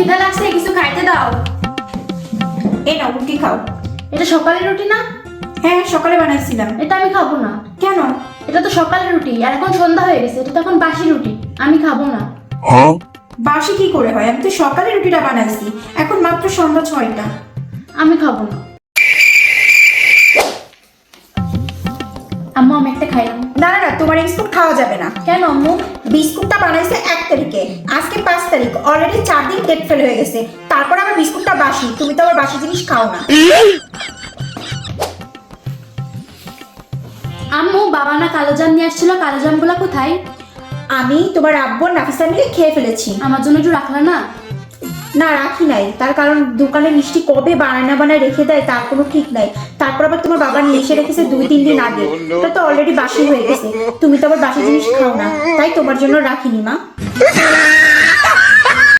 খিদা লাগছে কিছু খাইতে দাও। এই নাও রুটি খাও। এটা সকালের রুটি না? হ্যাঁ সকালে বানাইছিলাম। এটা আমি খাব না। কেন? এটা তো সকালের রুটি আর এখন সন্ধ্যা হয়ে গেছে এটা তো এখন বাসি রুটি আমি খাব না। বাসি কি করে হয়? আমি তো সকালে রুটিটা বানাইছি এখন মাত্র সন্ধ্যা ছয়টা। আমি খাব না। আম্মু আমি একটা খাইলাম তোমার এই বিস্কুট খাওয়া যাবে না। কেন আম্মু? বিস্কুটটা বানাইছে এক তারিখে। আজকে পাঁচ তারিখ। অলরেডি চার দিন ডেট ফেল হয়ে গেছে। তারপর আবার বিস্কুটটা বাসি। তুমি তো আবার বাসি জিনিস খাও না। আম্মু বাবা না কালোজাম নিয়ে আসছিল। কালোজামগুলো কোথায়? আমি তোমার আব্বু নাফিসা মিলে খেয়ে ফেলেছি। আমার জন্য একটু রাখলা না? না, রাখি নাই। তার কারণ দোকানে মিষ্টি কবে বানায় বানায় রেখে দেয়, তার কোনো ঠিক নাই। তারপর আবার তোমার বাবা নিয়ে এসে রেখেছে দুই, তিন দিন আগে। ওটা তো অলরেডি বাসি হয়ে গেছে। তুমি তো আবার বাসি জিনিস খাও না। তাই তোমার জন্য রাখিনি, মা।